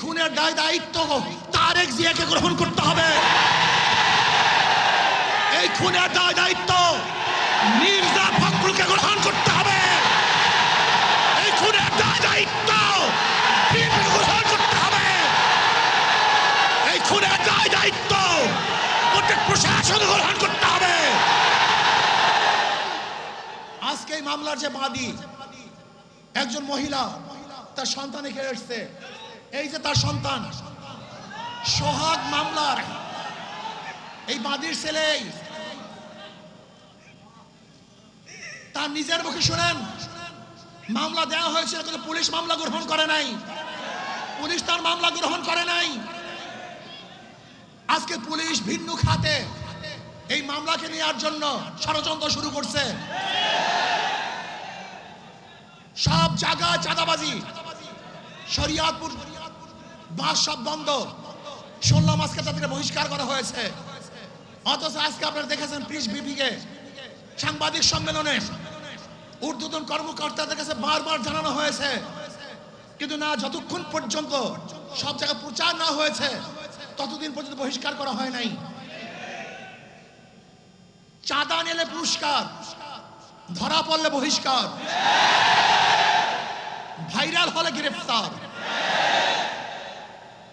খুনের দায় দায়িত্ব তারেক জিয়াকে গ্রহণ করতে হবে। এই খুনের দায় দায়িত্ব মির্জা ফখরুলকে গ্রহণ করতে হবে। এই খুনের দায় দায়িত্ব গ্রহণ করতে হবে। এই খুনের দায় দায়িত্ব প্রত্যেক প্রশাসন গ্রহণ করতে হবে। আজকে এই মামলার যে বাদী, একজন মহিলা তার সন্তান এখানে এসছে। এই যে তার সন্তান, সোহাগ মামলার, এই বাদীর ছেলে তার নিজের মুখে শুনেন, মামলা দেওয়া হয়েছিল কিন্তু পুলিশ মামলা গ্রহণ করে নাই। পুলিশ তার মামলা গ্রহণ করে নাই। আজকে পুলিশ ভিন্ন খাতে এই মামলাকে নেওয়ার জন্য ষড়যন্ত্র শুরু করছে। সব জায়গায় চাঁদাবাজি, শরিয়াতপুর বাস সব বন্ধ। শুনলাম আজকে তাদেরকে বহিষ্কার করা হয়েছে। অথচ আজকে আপনারা দেখেছেন প্রিস বিপিকে। সাংবাদিক সম্মেলনে ঊর্ধ্বতন কর্মকর্তাদের কাছে বারবার জানানো হয়েছে। কিন্তু না, যতক্ষণ পর্যন্ত সব জায়গায় প্রচার না হয়েছে, ততদিন পর্যন্ত বহিষ্কার করা হয় নাই। চাঁদা নিলে পুরস্কার, ধরা পড়লে বহিষ্কার। ভাইরাল হলে গ্রেফতার।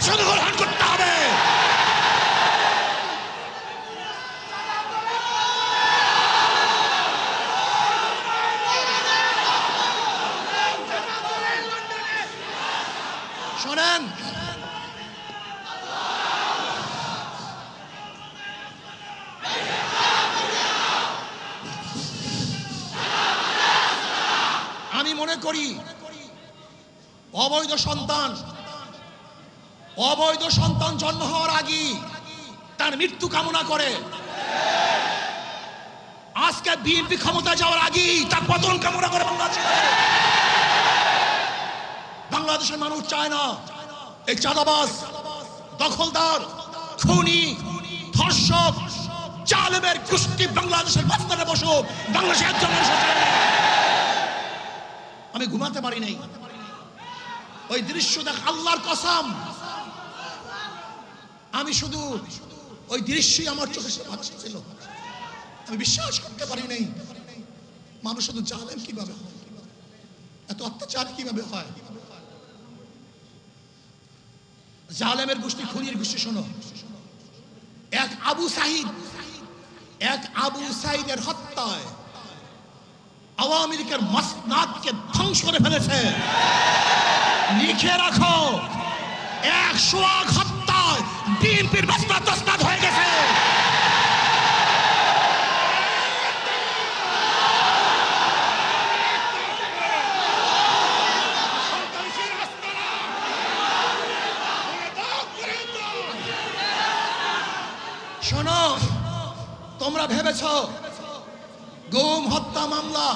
প্রশাসন গ্রহণ করতে হবে। শোনেন। আমি মনে করি অবৈধ সন্তান অবৈধ সন্তান জন্ম হওয়ার আগেই তার মৃত্যু কামনা করে। আজকে বিএনপি ক্ষমতা যাওয়ার আগেই তার পতন কামনা করে বাংলাদেশ। বাংলাদেশের মানুষ চায় না, এই চাঁদাবাস দখলদার, খুনি, ধর্ষক চালেমের কুষ্টি বাংলাদেশের মাঝখানে বসো বাংলাদেশের একজন। আমি ঘুমাতে পারি নাই। ওই দৃশ্য দেখ, আল্লাহর কসম আমি শুধু ওই দৃশ্যই আমার চোখে ছিল আমি বিশ্বাস করতে পারি নাই। মানুষ শুধু জানেন কীভাবে এত অত্যাচার কীভাবে হয়? জালেমের গোষ্ঠী, খুনির গোষ্ঠী, শোনো। এক আবু সাহিদ এক আবু সাহিদের হত্যায় আওয়ামী লীগের মসনাদকে ধ্বংস করে ফেলেছে। লিখে রাখো আগ হত্যায় বিএনপির তসনাদ হয়ে গেছে। শোনো, তোমরা ভেবেছ গুম, হত্যা, মামলা,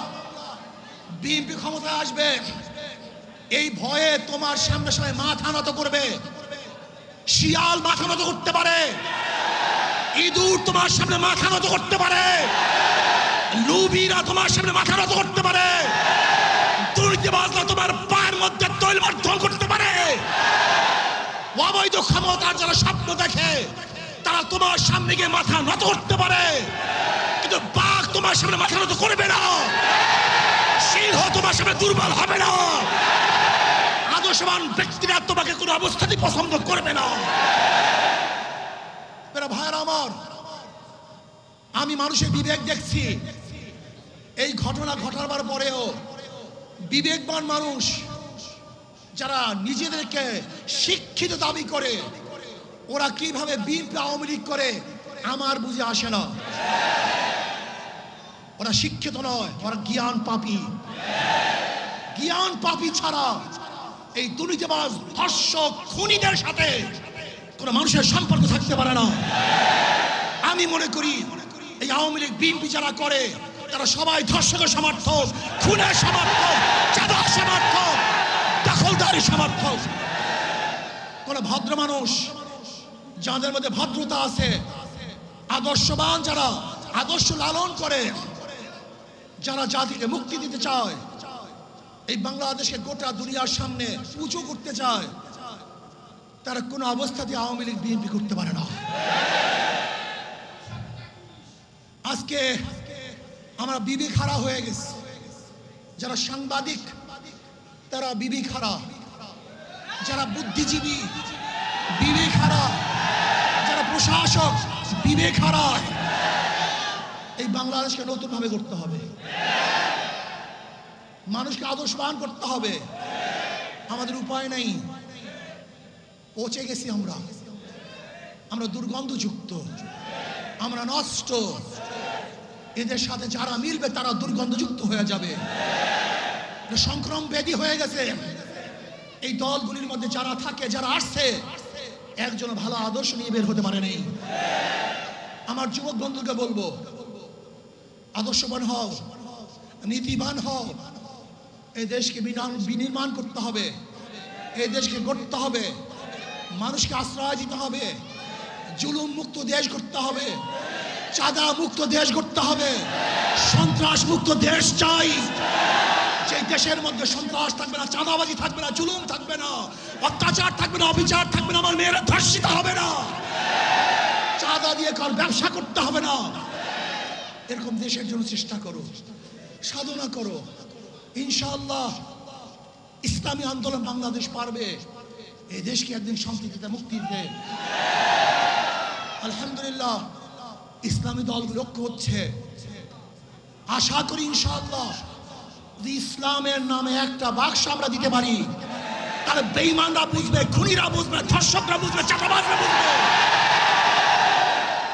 বিএনপি ক্ষমতায় আসবে। এই ভয়ে তোমার সামনে সামনে মাথা নত করবে। শিয়াল মাথা নত করতে পারে। ইঁদুর তোমার সামনে মাথা নত করতে পারে। লুবিরা তোমার সামনে মাথা নত করতে পারে। দুর্নীতিবাজরা তোমার পায়ের মধ্যে তৈল মাধ্যম করতে পারে। অবৈধ ক্ষমতার যারা স্বপ্ন দেখে, তারা তোমার সামনে গিয়ে মাথা নত করতে পারে। কিন্তু বাঘ তোমার সামনে মাথা নত করবে না। সিংহ তোমার সামনে দুর্বল হবে না। আদর্শবান ব্যক্তিরা তোমাকে কোনো অবস্থাতেই পছন্দ করবে না। ভাইয়ের আমার, আমি মানুষের বিবেক দেখছি। এই ঘটনা ঘটাবার পরেও বিবেকবান মানুষ যারা নিজেদেরকে শিক্ষিত দাবি করে, ওরা কীভাবে বিএনপি আওয়ামী লীগ করে, আমার বুঝে আসে না। ওরা শিক্ষিত নয়, ওরা জ্ঞান পাপী। জ্ঞান পাপী ছাড়া এই দুর্নীতিবাজ, ধর্ষক, খুনিদের সাথে কোনো মানুষের সম্পর্ক থাকতে পারে না। আমি মনে করি এই আওয়ামী লীগ বিএনপি যারা করে, তারা সবাই ধর্ষকের সমর্থক, খুনের সমর্থক, চাঁদার সমর্থক, দখলদারি সমর্থক। কোন ভদ্র মানুষ যাদের মধ্যে ভদ্রতা আছে, আদর্শবান যারা, আদর্শ লালন করে, যারা জাতিকে মুক্তি দিতে চায় এই বাংলাদেশকে গোটা দুনিয়ার সামনে উঁচু করতে চায়, তারা কোনো অবস্থাতে আওয়ামী লীগ, বিএনপি করতে পারে না। আজকে আমরা বিবি খাড়া হয়ে গেছি। যারা সাংবাদিক, তারা বিবি খাড়া। যারা বুদ্ধিজীবী, বিবেক হারা যারা প্রশাসক, বিবেক হারা এই বাংলাদেশকে নতুন ভাবে করতে হবে। মানুষকে আদর্শবান করতে হবে। আমাদের উপায় নেই। পচে গেছি আমরা। আমরা দুর্গন্ধযুক্ত। আমরা নষ্ট। এদের সাথে যারা মিলবে, তারা দুর্গন্ধযুক্ত হয়ে যাবে। সংক্রম ব্যাধি হয়ে গেছে। এই দলগুলির মধ্যে যারা থাকে, যারা আসছে, একজন ভালো আদর্শ নিয়ে বের হতে পারে নেই। আমার যুবক বন্ধুকে বলব, আদর্শবান হও, নীতিবান হও এই দেশকে বিনা- বিনির্মাণ করতে হবে। এই দেশকে গড়তে হবে। মানুষকে আশ্রয় দিতে হবে। জুলুম মুক্ত দেশ করতে হবে। চাঁদা মুক্ত দেশ করতে হবে। সন্ত্রাস মুক্ত দেশ চাই। যে দেশের মধ্যে সন্ত্রাস থাকবে না, চাঁদাবাজি থাকবে না, জুলুম থাকবে না, অত্যাচার থাকবে না, অবিচার থাকবে না, আমার মেয়েরা ধর্ষিত হবে না। চাঁদা দিয়ে কার ব্যবসা করতে হবে না। এরকম দেশের জন্য চেষ্টা করো। সাধনা করো। ইনশাআল্লাহ ইসলামী আন্দোলন বাংলাদেশ পারবে। এই দেশকে একদিন শান্তিতে মুক্তি দিতে। আলহামদুলিল্লাহ, ইসলামী দল লক্ষ্য হচ্ছে। আশা করি ইনশাআল্লাহ যদি ইসলামের নামে একটা বাক্স আমরা দিতে পারি, তাহলে বেইমানরা বুঝবে, খুনিরা বুঝবে, ধর্ষকরা বুঝবে চাটাবাজরা বুঝবে।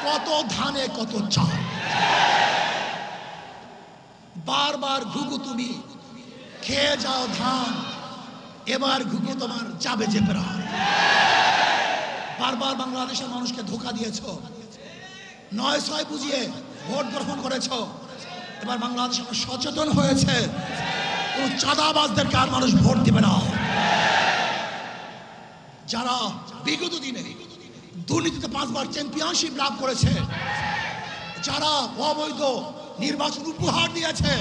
কত ধানে, কত চাল। বারবার ঘুঘু তুমি খেয়ে যাও ধান, এবার ঘুঘু তোমার যাবে যে প্রাণ। বারবার বাংলাদেশের মানুষকে ধোকা দিয়েছ। নয় ছয় বুঝিয়ে ভোট গ্রহণ করেছ। এবার বাংলাদেশ সচেতন হয়েছে। কোন চাঁদাবাজদেরকে আর মানুষ ভোট দিবে না? যারা বিগত দিনে দুর্নীতিতে পাঁচবার চ্যাম্পিয়নশিপ লাভ করেছে, যারা অবৈধ নির্বাচন উপহার দিয়েছে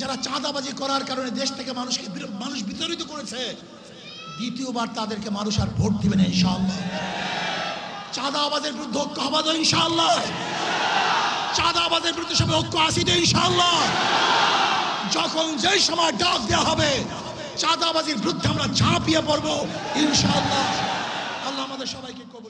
যারা চাঁদাবাজি করার কারণে দেশ থেকে মানুষকে মানুষ বিতাড়িত করেছে, দ্বিতীয়বার তাদেরকে মানুষ আর ভোট দিবে না, ইনশাআল্লাহ। চাঁদাবাজের বিরুদ্ধে ঐক্য হবা তো ইনশাআল্লাহ। চাঁদাবাজের বিরুদ্ধে সবাই ঐক্য আসিতে ইনশাআল্লাহ। যখন যেই সময় ডাক দেওয়া হবে, চাঁদাবাজির বিরুদ্ধে আমরা ঝাঁপিয়ে পড়ব, ইনশাআল্লাহ। আল্লাহ আমাদের সবাইকে কবুল